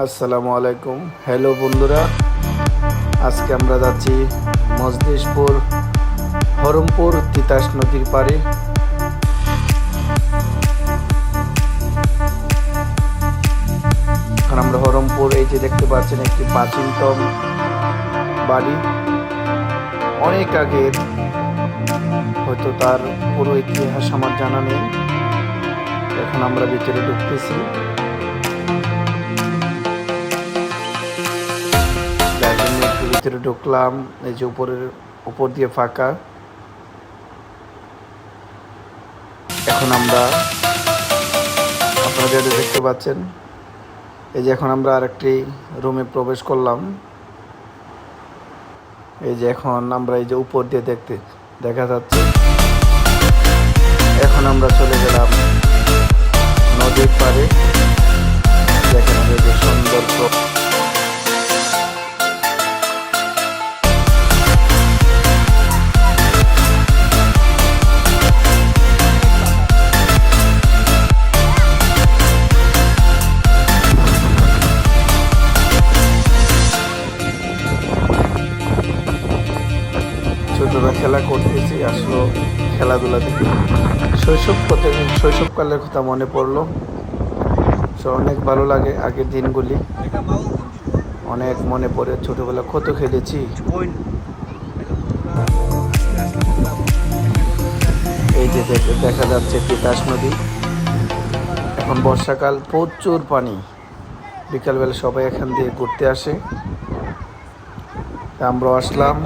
আসসালামু আলাইকুম। হ্যালো বন্ধুরা, আজকে আমরা যাচ্ছি মজদেশপুর হরমপুর, তিতাস নদীর পাড়ে। এখন আমরা হরমপুর, এই যে দেখতে পাচ্ছেন একটি প্রাচীনতম বাড়ি অনেক আগের হয়তো তার পুরো ইতিহাস আমার জানা নেই। এখন আমরা ভিতরে ঢুকতেছি। ভিতরে ঢুকলাম, এই যে উপরের, উপর দিয়ে ফাঁকা। এখন আমরা, আপনারা যেটা দেখতে পাচ্ছেন, এই যে এখন আমরা আরেকটি রুমে প্রবেশ করলাম। এই যে এখন আমরা এই যে উপর দিয়ে দেখতে, দেখা যাচ্ছে। এখন আমরা চলে গেলাম নদীর পাড়ে। দেখেন যে সুন্দর খেলা করতেছি, আসলো খেলাধুলা দেখে। শৈশব শৈশবকালের কথা মনে পড়ল। তো অনেক ভালো লাগে আগের দিনগুলি। অনেক মনে পড়ে ছোটবেলা, কত খেলেছি। এই যে দেখ- দেখা যাচ্ছে তিতাস নদী। এখন বর্ষাকাল, প্রচুর পানি। বিকালবেলা সবাই এখান দিয়ে ঘুরতে আসে। তা আমরাও আসলাম।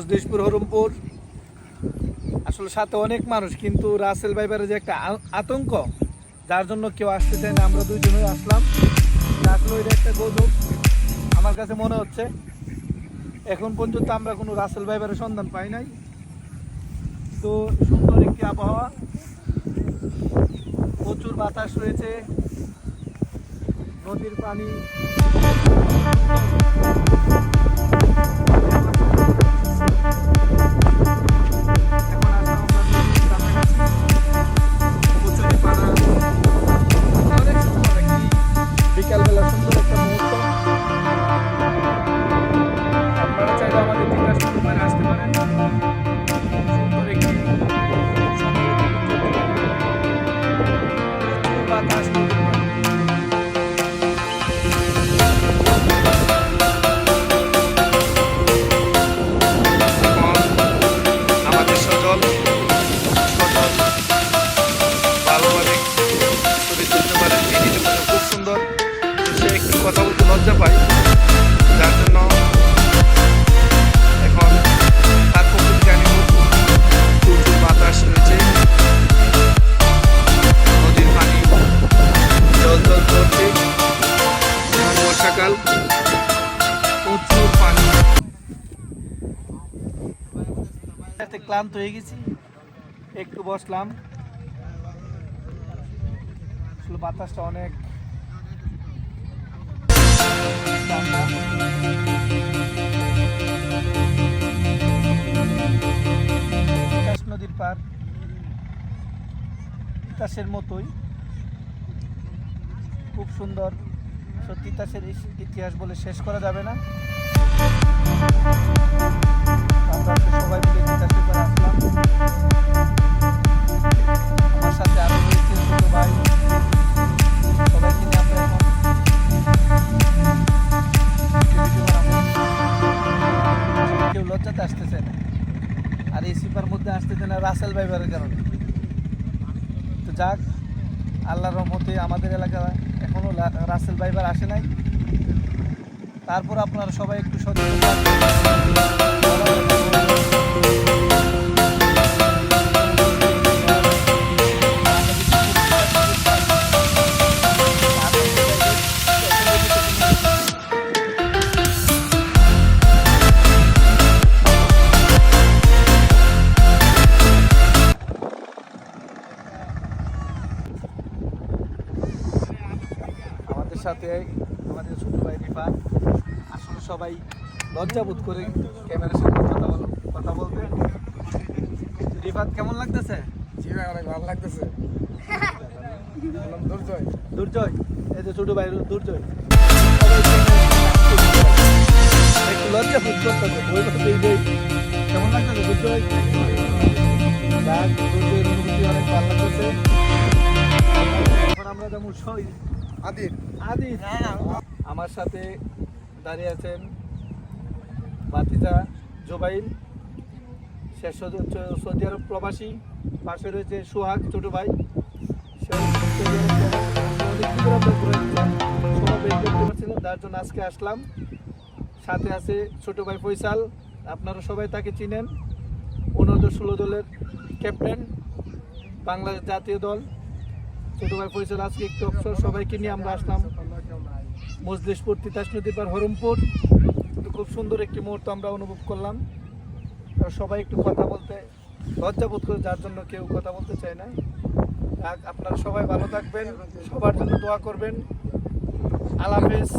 মজদেশপুর হরমপুর। আসলে সাথে অনেক মানুষ, কিন্তু রাসেল ভাইবারের যে একটা আতঙ্ক, যার জন্য কেউ আসতে চায় না, আমরা দুইজনই আসলাম। আসলে ওইটা একটা গৌরব আমার কাছে মনে হচ্ছে, এখন পর্যন্ত আমরা কোনো রাসেল ভাইবারের সন্ধান পাই নাই। তো সুন্দর একটি আবহাওয়া, প্রচুর বাতাস রয়েছে, নদীর পানি। কথা বলতে লজ্জা পায় যার জন্য পানি। ক্লান্ত হয়ে গেছি। একটু বসলাম। বাতাসটা অনেক নদীর পার। তিতাসের মতোই। খুব সুন্দর। সত্যি তাসের ইতিহাস বলে শেষ করা যাবে না। লজ্জাতে আসতেছে আর এই সিপার মধ্যে আসতেছে না রাসেল ভাইবারের কারণে। তো যাক, আল্লাহর রহমতে আমাদের এলাকা এখনও লা- রাসেল ভাইবার আসে নাই। তারপর আপনারা সবাই একটু সচেতন আমাদের ছোট ভাই রিফাত আসলে সবাই লজ্জা বোধ করে ক্যামেরার সামনে কথা বল কথা বলবে। রিফাত কেমন লাগতেছে? জি ভাই অনেক ভালো লাগতেছে। দুর্জয়। দুর্জয়? এই যে ছোট ভাই দুর্জয়। একটু লজ্জা বোধ বই করতে এই কেমন লাগতেছে দুর্জয়? যাক দুর্জয়ের অনুভূতি অনেক ভালো লাগতেছে। এখন আমরা যেমন সই আদির আদি আমার সাথে দাঁড়িয়ে আছেন বাতিজা জোবাইল সে সৌদি- আরব প্রবাসী। পাশে রয়েছে সোহাগ ছোট ভাই। তার জন্য আজকে আসলাম। সাথে আছে ছোট ভাই ফয়সাল আপনারা সবাই তাকে চিনেন। অনূর্ধ্ব ষোলো দলের ক্যাপ্টেন বাংলাদেশ জাতীয় দল। ছোট ভাই ফয়সাল, আজকে একটু অবসর, সবাইকে নিয়ে আমরা আসলাম মজলিশপুর, তিতাস নদীর পার হরমপুর। খুব সুন্দর একটি মুহূর্ত আমরা অনুভব করলাম। সবাই একটু কথা বলতে লজ্জা বোধ করে, যার জন্য কেউ কথা বলতে চায় না। আপনারা সবাই ভালো থাকবেন, সবার জন্য দোয়া করবেন। আলাফেজ